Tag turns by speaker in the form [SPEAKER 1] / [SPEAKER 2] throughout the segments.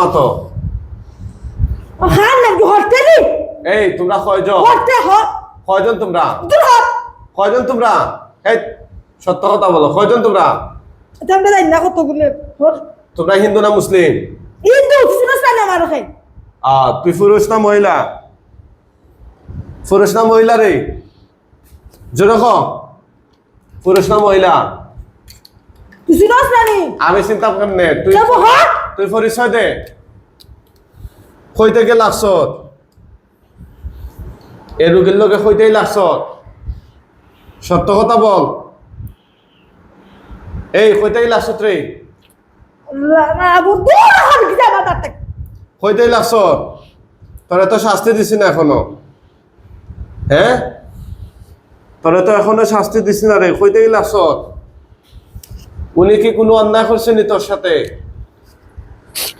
[SPEAKER 1] মাতো
[SPEAKER 2] হান না হরতে নি
[SPEAKER 1] এই তোমরা কয়জন?
[SPEAKER 2] হরতে হ।
[SPEAKER 1] কয়জন তোমরা? কয়জন তোমরা? এই সত্য কথা বলো কয়জন তোমরা?
[SPEAKER 2] তোমরা জানি না কতগুলো।
[SPEAKER 1] তোমরা হিন্দু না মুসলিম?
[SPEAKER 2] ইন্দু সিনস্তান আমার খাই
[SPEAKER 1] আহ তুই পুরুষ না মহিলা? পুরুষ না মহিলা রে? জোরে ক। পুরুষ না মহিলা?
[SPEAKER 2] তুই নি
[SPEAKER 1] আমি চিন্তা করেন নে তুই তুই পরিচয় দে। কইতে গে লাগছ। এ রুগীর লোকে কইতেই লাগছ। সত্য কথা বল। এই কইতেই লাগছ রে কইতেই লাগছ। তোরে তো শাস্তি দিছি না এখনও। হ্যাঁ তোরে তো এখনও শাস্তি দিছি না রে কইতেই লাগছ। উনি কি কোনো অন্যায় করছে নি তোর সাথে?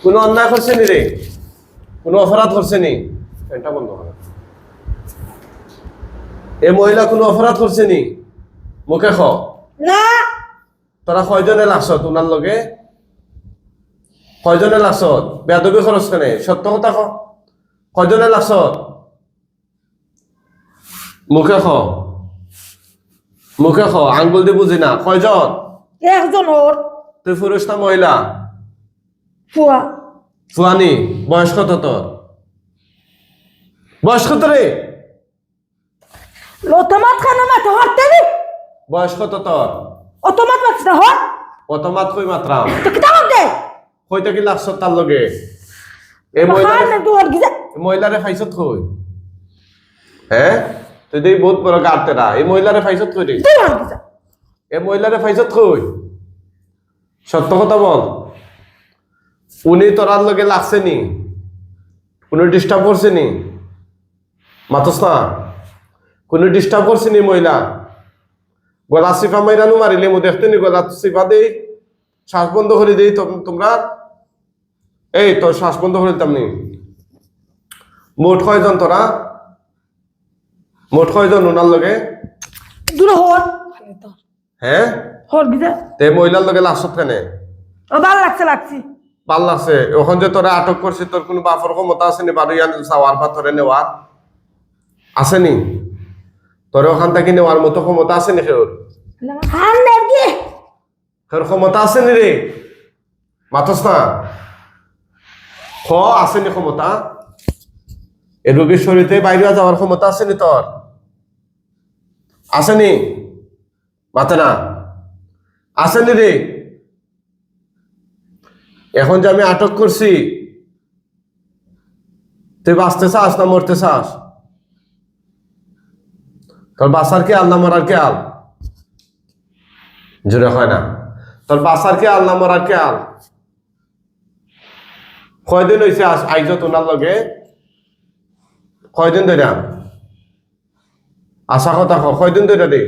[SPEAKER 1] কোনো অন্যায় করছে নি রে? কোনো অপরাধ করছে নি? এটা বন্ধ করে। এ মহিলা কোনো অপরাধ করছে নি? মুখে খ।
[SPEAKER 2] না।
[SPEAKER 1] তোরা কয়জনে লাগছ তোমার লগে? কয়জনে লাগছ বেদবি খরচ কেনে? সত্য কথা ক। কয়জনে লাগছ মুখে খ। মুখে খ। আঙ্গুল দিয়ে বুঝি না। কয়জন?
[SPEAKER 2] একজন
[SPEAKER 1] তুই পুরুষ না মহিলা?
[SPEAKER 2] ফুয়া।
[SPEAKER 1] ফুয়ানি বয়স কত তোর? বয়স কত রে?
[SPEAKER 2] অটোমাত খানো মাতে হরতে নি
[SPEAKER 1] বয়স কত তোর?
[SPEAKER 2] না হর
[SPEAKER 1] কত কই মাত্রাম
[SPEAKER 2] তো কিতা
[SPEAKER 1] কইতে কি লাগছ তার লগে? এই মহিলা মহিলারে ফাইছত কই? হ্যাঁ তুই দেই বহুত বড় গাড়তে না এই মহিলারে ফাইছত কই রে এই মহিলারে ফাইছত কই? সত্য কথা বল। উনি তোরার লগে লাগছে নি কোনো ডিস্টার্ব করছে নি মাতস না? কোনো ডিস্টার্ব করছে নি মহিলা? গলা সিফা মাইরানু মারিলে মু দেখতে নি গলা সিফা দেই শ্বাস বন্ধ করে দেই তোম- তোমরা। এই তোর শ্বাস বন্ধ করে দিতাম নি। মোট কয়জন তোরা? মোট কয়জন ওনার লগে?
[SPEAKER 2] দূর হর
[SPEAKER 1] হ্যাঁ?
[SPEAKER 2] হর কি যা
[SPEAKER 1] তে মহিলার লগে লাশত কেনে?
[SPEAKER 2] ও ভালো লাগছে লাগছে।
[SPEAKER 1] ভালো লাগছে ওখান যে তোরা আটক করছে তোর কোনো বাপর ক্ষমতা আছে নি? বাড়ি আন চাওয়ার বা তোরে নেওয়ার। আছে নি? তোর ওখান থেকে নেওয়ার মতো ক্ষমতা আছে নি তোর
[SPEAKER 2] হান না কি?
[SPEAKER 1] তোর ক্ষমতা আছে নি রে? মাথস না। খ আছে নি ক্ষমতা। এ রোগীর শরীরে বাইরে যাওয়ার ক্ষমতা আছে নি তোর? আছে নি? মাথে না। আছে নি রে? এখন যে আমি আটক করছি, তুই বাঁচতে চাস না মরতে চাস? তোর বাসার কে আল না মরার কে আল জোরে হয় না। তোর বাসার কে আল না মরার কে আল কয়দিন হয়েছে আইজ তোনার লগে? কয়দিন ধরে আশা কথা ক, কয়দিন ধরে রে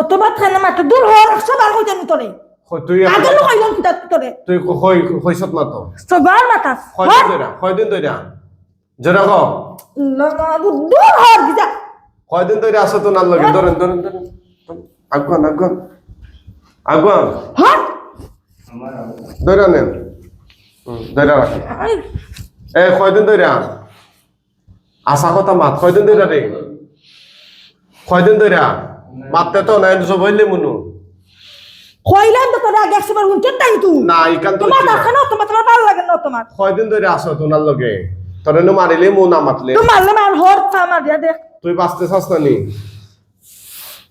[SPEAKER 2] অটোমাত খানো মাতে দূর হর সবার কইতে নি তোরে।
[SPEAKER 1] তুই
[SPEAKER 2] আগল কইজন কিতা তোরে
[SPEAKER 1] তুই কই কইছত না তো
[SPEAKER 2] সবার মাতাস
[SPEAKER 1] কয়দিন ধরে কয়দিন ধরে জোরে
[SPEAKER 2] না না আবু দূর হর কি। যা
[SPEAKER 1] কয়দিন ধরে আসো তোনার লগে ধরেন ধরেন ধরেন আগুয়ান আগুয়ান আগুয়ান
[SPEAKER 2] হর
[SPEAKER 1] ধরে নেন ধরে রাখেন এ কয়দিন ধরে আশা কথা মাত। কয়দিন ধরে রে কয়দিন ধরে মারতে তো নাই সব হইলে মনু।
[SPEAKER 2] কইলাম তো তোরে আগে হুনছত নাই তুই
[SPEAKER 1] না ইকান তো
[SPEAKER 2] তোমার দেখে না। তোমার তোমার ভালো লাগে না তোমার।
[SPEAKER 1] কয়দিন ধরে আসো তোমার লগে? তোরে নো মারিলে মু না মাতলে
[SPEAKER 2] তুই মারলে মার হর আমার দিয়া দেখ।
[SPEAKER 1] তুই বাঁচতে চাস না নি?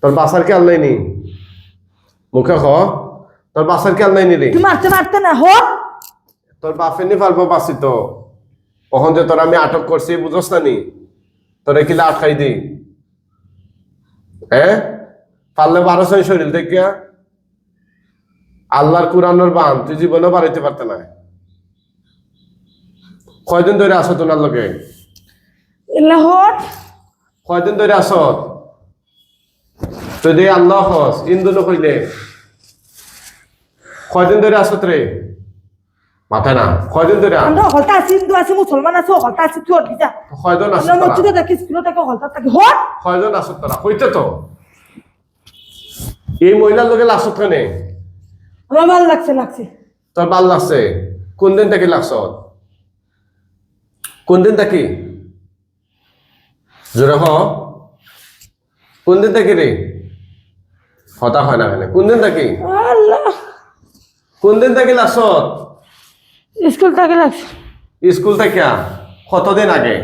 [SPEAKER 1] তোর বাসার খেয়াল নাই নি? মুখে খ তোর বাসার খেয়াল নাই নি রে?
[SPEAKER 2] তুই মারতে মারতে না হর।
[SPEAKER 1] তোর বাপে নি পারব বাঁচি তো। কখন যে তোর আমি আটক করছি বুঝস না নি? তোরে কিলা আটকাই দি? হ্যাঁ? পারলে বারোশো শরীর দেখিয়া। আল্লাহর কুরানোর বান তুই জীবনে বাড়াইতে পারতে না কয়দিন ধরে আসো তোমার লগে?
[SPEAKER 2] এলা হর
[SPEAKER 1] কয়দিন ধরে আসো যদি আল্লাহ হস ইন্দু নকইলে কয়দিন ধরে আসো রে মাথায় না কয়দিন ধরে?
[SPEAKER 2] আমরা হলতা আছি হিন্দু আছি মুসলমান আছি হলতা আছি তুই কি যা।
[SPEAKER 1] কয়জন আসো
[SPEAKER 2] আমরা? মসজিদে থাকি স্কুলে থাকি হলতা থাকি হর।
[SPEAKER 1] কয়জন আসো তোরা? কইতে তো। এই মহিলার লোকে লাসত কেনে?
[SPEAKER 2] আমার ভালো লাগছে লাগছে।
[SPEAKER 1] তোর ভালো লাগছে। কোন দিন থাকি লাগছ? কোন দিন থাকি জোরে হ। কোন দিন থাকি রে? হতা হয় না কেন? কোন দিন থাকি
[SPEAKER 2] আল্লাহ।
[SPEAKER 1] কোন দিন থাকি লাগছ?
[SPEAKER 2] স্কুল থেকে লাগছে।
[SPEAKER 1] স্কুল থেকে? কতদিন আগে?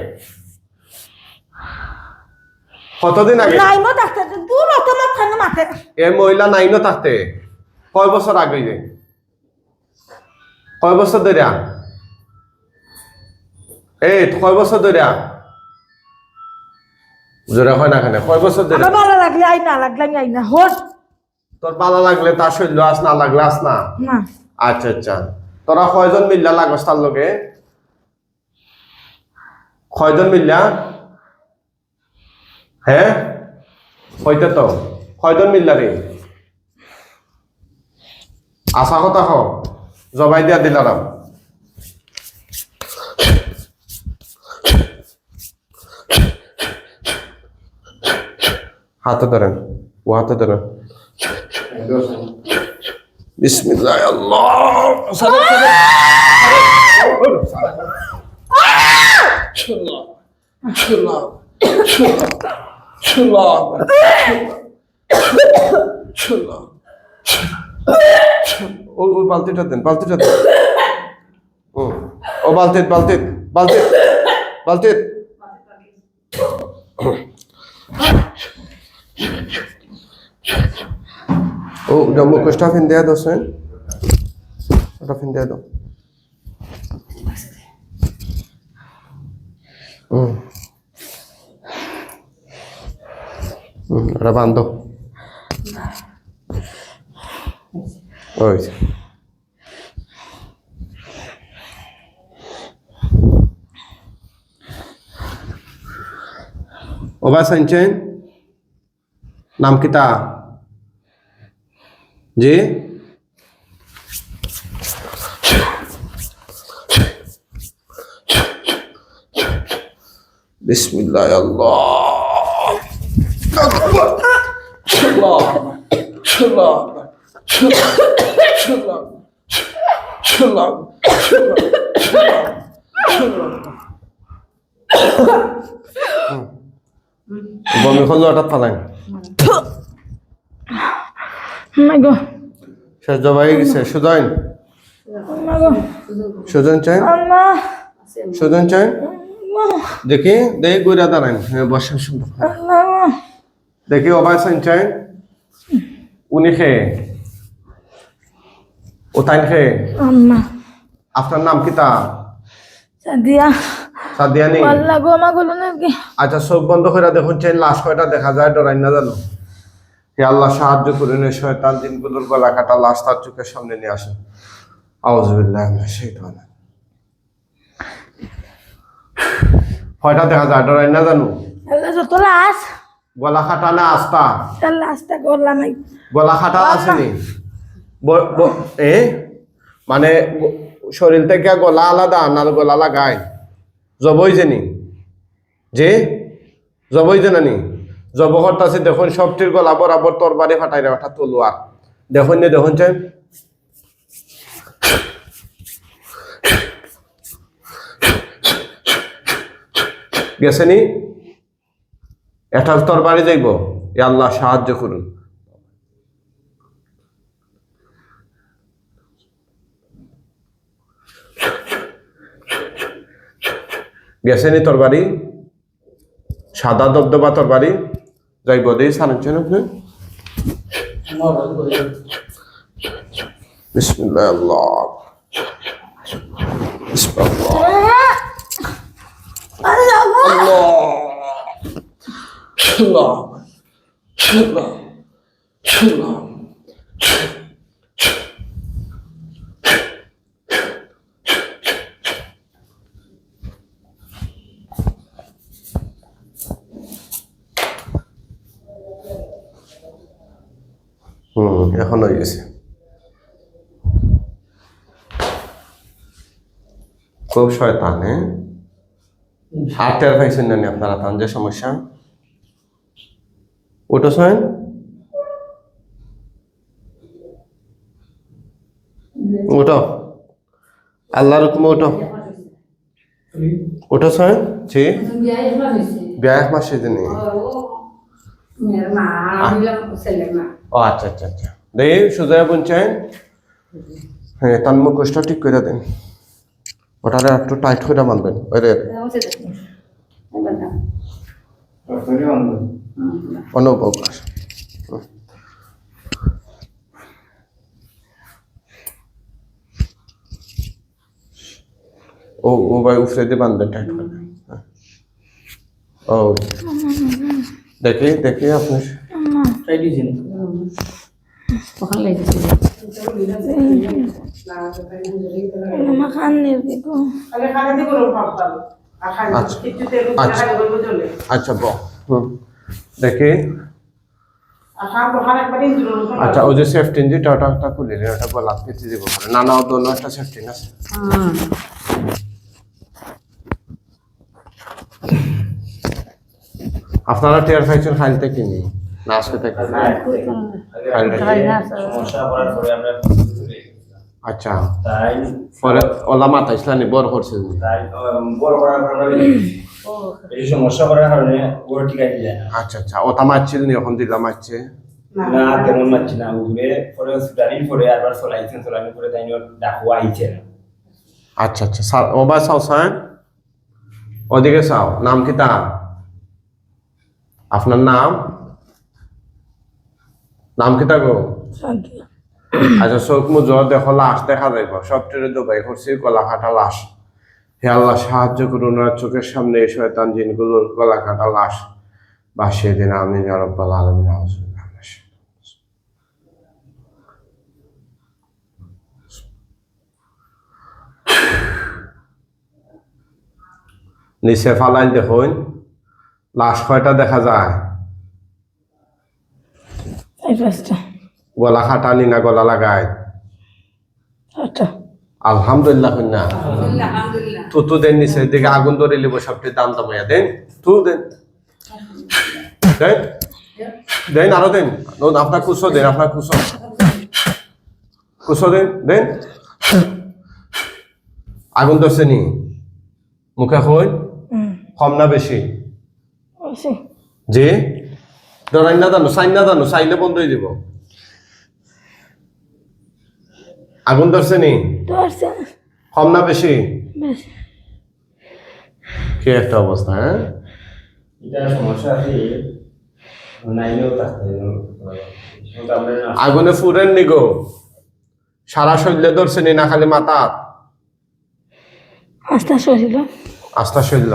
[SPEAKER 1] কতদিন আগে?
[SPEAKER 2] নাই মো ডাক্তার দূর অত মাথা মাথে।
[SPEAKER 1] এ মহিলা নাইনও থাকতে কয় বছর আগে যে কয় বছর ধরে এই কয় বছর ধরে জোরে হয় না কেন? কয় বছর ধরে
[SPEAKER 2] আমার ভালো লাগলে আই না লাগলে আমি আই না হোস।
[SPEAKER 1] তোর ভালো লাগলে তার শৈল্য আস না লাগলে আস না?
[SPEAKER 2] না।
[SPEAKER 1] আচ্ছা আচ্ছা। তোরা কয়জন মিল্লা লাগস তার লগে? কয়জন মিল্লা? হ্যাঁ? হইতে তো। কয়জন মিল্লা রে? আশা কথা হ জবাই দিয়া দিলাম হাতে ধরেন ও হাতে ধরেন বিসমিল্লাহ আল্লাহ। সালাম ও ও বালতিটা দেন বালতিটা দেন। ও ও বালতিত বালতিত বালতিত বালতিত। ও, ওটা মুখোশটা ফিন দেয়া দাও সেন ওটা ফিন দেয়া দাও। ওটা বান্ধো। ওই যে। ওবা সাইনচেন নাম কিতা জি বিসমিল্লাহ আল্লাহ আকবার আল্লাহ আল্লাহ আল্লাহ বমি খোঁজ হঠাৎ
[SPEAKER 2] মাই
[SPEAKER 1] শেষ জবাই গেছে
[SPEAKER 2] গো
[SPEAKER 1] সুজন চাই? সুজন চাই? দেখি দেখি গুড়া দাঁড়ান। দেখি, অবাই চাই। উনি খেয়ে। ও তাইন
[SPEAKER 2] আম্মা।
[SPEAKER 1] আপনার নাম কিতা
[SPEAKER 2] সাদিয়া।
[SPEAKER 1] সাদিয়া নেই?
[SPEAKER 2] আল্লাহ গো মা গুলো নাকি?
[SPEAKER 1] আচ্ছা চোখ বন্ধ করে দেখুন চেন লাশ কয়টা দেখা যায় ডরাই না জানো? হে আল্লাহ সাহায্য করুন এই শয়তান দিনগুলোর গলা কাটা লাশ তার চোখের সামনে নিয়ে আসেন আউজবিল্লাহ সেইটা কয়টা দেখা যায় ডরাই না জানো?
[SPEAKER 2] আল্লাহ যত লাশ।
[SPEAKER 1] গলা কাটা না আস্তা
[SPEAKER 2] লাশটা করলাম এই
[SPEAKER 1] গলা খাটা আসেনি? এ? মানে শরীর থেকে গলা আলাদা না গলা লাগায় জবই জেনি যে? জবই জেনানি জব করতেছে দেখুন সবটির গলা বরাবর তরবারি ফাটাই না ওঠা তলুয়ার দেখুন নে, দেখুন চাই গেছেনি এটা তরবারি যাইব। আল্লাহ সাহায্য করুন। গেছেনি তরবারি সাদা দবদবা তরবারি যাইব দেই সারাচ্ছেন আল্লাহ হুম এখন হয়ে গেছে। খুব শয়তান হ্যাঁ? আর টের পাইছেন না আপনারা তান যে সমস্যা? ওটা শোনেন ওটো আল্লাহর হুকুমে ওঠো ওঠো স্যার জি বিয়া এক মাস সেদিনে ও আচ্ছা আচ্ছা আচ্ছা। দেখি সুজয়া বলছেন হ্যাঁ তার মুখোশটা ঠিক করে দেন ওটারে একটু টাইট করে বাঁধবেন ওই রে অনুভব ও ও ভাই উফরে দিয়ে বাঁধবেন টাইট করে হ্যাঁ। ও দেখি দেখি আপনি
[SPEAKER 2] কান্নের দিব
[SPEAKER 1] আচ্ছা আচ্ছা ওই যে সেফটি যেটা ওটা ওটা খুলে দিন ওটা বলা পেতে দিব পরে না না ও দোনো একটা সেফটি আছে। আপনারা টেয়ার পাইছেন খাইলতে কিনি থেকে। আচ্ছা। পরে ওলা মাথা ইসলানি বড় করছে
[SPEAKER 3] তাই উম, বড় করার পর সমস্যা করার কারণে ওর টিকা দিয়ে
[SPEAKER 1] আচ্ছা আচ্ছা। ওটা মারছিল নি? এখন দিলাম মারছে?
[SPEAKER 3] না তেমন মারছি না। উঠবে পরে হসপিটালিং পরে আবার চলাইছেন চলানোর পরে তাই ডাকু আইছে না।
[SPEAKER 1] আচ্ছা আচ্ছা। সা- ও বা চাও সান ওদিকে চাও। নাম কি তা আপনার নাম? নাম কি গো আচ্ছা চোখ মুজ দেখো লাশ দেখা যাইব। সব টেরে দুবাই করছি গলা কাটা লাশ। হে আল্লাহ সাহায্য করুন ওনার চোখের সামনে এই শয়তান জিনগুলোর গলা কাটা লাশ। বাসিয়ে দিন আমি রব্বাল আলমিন নিচে ফালাই দেখুন লাশ কয়টা দেখা যায়?
[SPEAKER 2] এই পাঁচটা।
[SPEAKER 1] গলা খাটানি না গলা লাগায় আলহামদুলিল্লাহ কন্যা। তু তু দেন নিচে দিকে আগুন ধরে লিব সবটি দাম দামাইয়া দেন তু দেন। দেন দেন আরও দেন। আপনার কুসো দেন আপনার কুসো। কুসো দেন দেন। আগুন ধরছে নি? মুখে হই কম না বেশি? যে ডরাই না জানো চাই না জানো চাইলে বন্ধ হয়ে দিব আগুন ধরছে নি? কম না বেশি? কি একটা অবস্থা হ্যাঁ? আগুনে ফুরেন নি গো। সারা শরীরে ধরছে নি না খালি মাথা।
[SPEAKER 2] আস্তে শরীর।
[SPEAKER 1] আস্থা শরীর।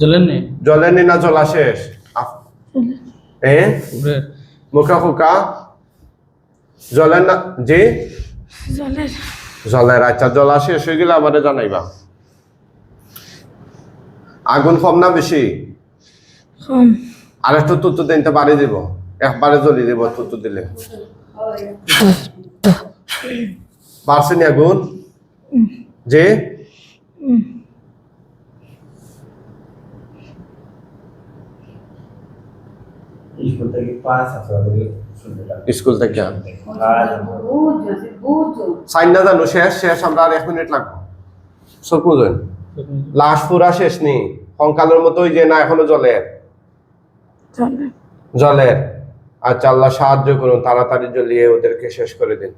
[SPEAKER 1] জ্বলেন
[SPEAKER 4] নেই
[SPEAKER 1] না জলা শেষ। এ? মুখা খুকা জলের না? জি?
[SPEAKER 2] জলের
[SPEAKER 1] জলের আচ্ছা জলা শেষ হয়ে গেলে আমাদের জানাইবা। আগুন কম না বেশি?
[SPEAKER 2] কম।
[SPEAKER 1] আর একটু তুতু দিনতে বাড়ি দিব। একবারে জ্বলি দিব তুতু দিলে। বাড়ছে নি আগুন? যে
[SPEAKER 3] স্কুল থেকে
[SPEAKER 1] সাইন না জানো শেষ শেষ আমরা আর এক মিনিট লাগবো। সব বুঝেন। লাশ পুরা শেষ নি। কঙ্কালের মতো ওই যে না এখনও জলের
[SPEAKER 2] জলের
[SPEAKER 1] আচ্ছা আল্লাহ সাহায্য করুন তাড়াতাড়ি জ্বলিয়ে ওদেরকে শেষ করে দিন।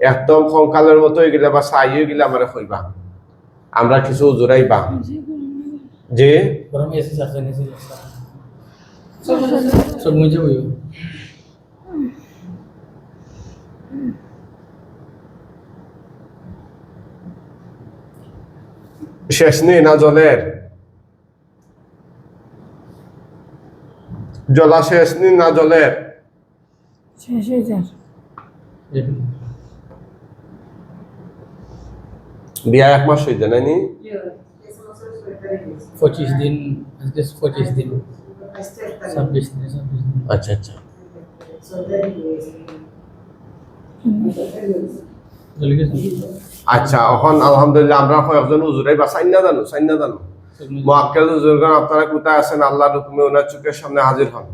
[SPEAKER 1] একদম কঙ্কালের মতো হয়ে গেলে বা সাই হয়ে গেলে আমরা হইবা আমরা কিছু উজুরাইবা। যে
[SPEAKER 4] সব মুঝে বইও।
[SPEAKER 1] শেষ নেই না জলের? জলা শেষ নেই না জলের?
[SPEAKER 2] শেষ হয়ে যায়
[SPEAKER 1] বিয়া এক মাস হইতে নাইনি?
[SPEAKER 4] পঁচিশ দিন পঁচিশ দিন।
[SPEAKER 1] আচ্ছা আচ্ছা। আচ্ছা এখন আলহামদুলিল্লাহ আমরা কয়েকজন হুজুরাই বা জানো সাইন জানো। মোয়াক্কেল হুজুরগণ আপনারা কোথায় আছেন? আল্লাহ হুকুমে ওনার চোখের সামনে হাজির হন।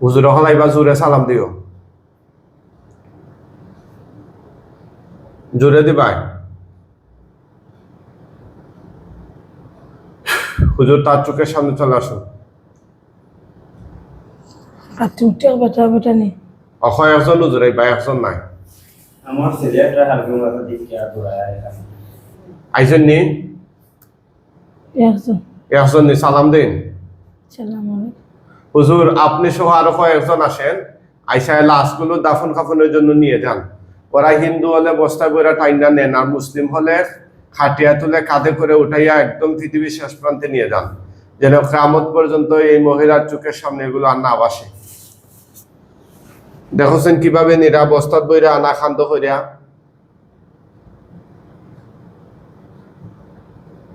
[SPEAKER 1] হুজুর হলাই বা জোরে সালাম দিও। জোরে দিবাই। হুজুর তার চোখের সামনে চলে আসুন।
[SPEAKER 2] আর তুমি বেটা বেটা নেই
[SPEAKER 1] অক্ষয় একজন হুজুরাই বা একজন নাই।
[SPEAKER 3] আমার ছেলে হালকা মাথা দিকে আর দৌড়ায়
[SPEAKER 1] নি?
[SPEAKER 2] একজন।
[SPEAKER 1] একজন নি সালাম দিন।
[SPEAKER 2] সালাম আলাইকুম।
[SPEAKER 1] হুজুর আপনি সহ আরও কয়েকজন আসেন আইসায় লাশগুলো দাফন কাফনের জন্য নিয়ে যান। ওরা হিন্দু হলে বস্তা করে টাইনা নেন আর মুসলিম হলে খাটিয়া তুলে কাঁধে করে উঠাইয়া একদম পৃথিবীর শেষ প্রান্তে নিয়ে যান যেন ক্রামত পর্যন্ত এই মহিলার চোখের সামনে এগুলো আর না বাসে দেখছেন কীভাবে নিরা বস্তাত বইরা আনা খান্দ করিয়া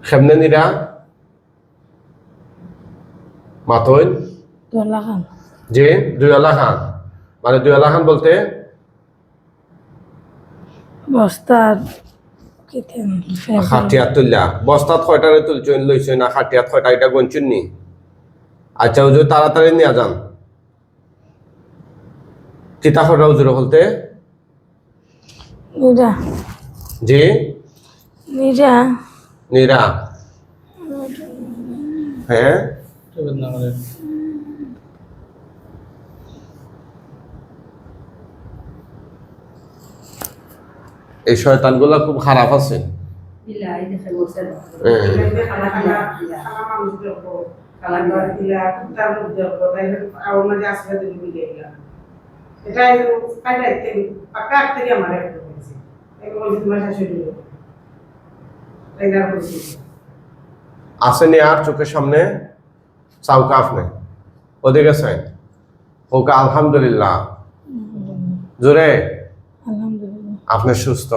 [SPEAKER 1] সেমনে নিরা মাতইন জি দুয়ালা খান। মানে দুয়ালা খান বলতে?
[SPEAKER 2] বস্তার কিতেন?
[SPEAKER 1] তুললা বস্তাত কয়টারে তুলছেন লইছেন না খাটিয়াত কয়টা? এটা গঞ্চুন নি। আচ্ছা হুজুর তাড়াতাড়ি নিয়ে যান। কিতা কটা হুজুর বলতে
[SPEAKER 2] নিরা।
[SPEAKER 1] জি?
[SPEAKER 2] নিরা।
[SPEAKER 1] নীরা। হ্যাঁ
[SPEAKER 4] বেদনা করে
[SPEAKER 1] এই শয়তানগুলা খুব খারাপ আছে। আসেনি আর চোখের সামনে? চাউকা আপনি ওদিকে আলহামদুলিল্লাহ। জোরে। আপনি সুস্থ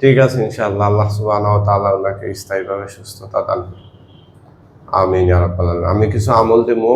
[SPEAKER 1] ঠিক আছে, ইনশাআল্লাহ আল্লাহ সুবাহ তাআলা ওনাকে স্থায়ীভাবে সুস্থতা দান করুন। আমিন আলামিন আমি কিছু আমল দেবো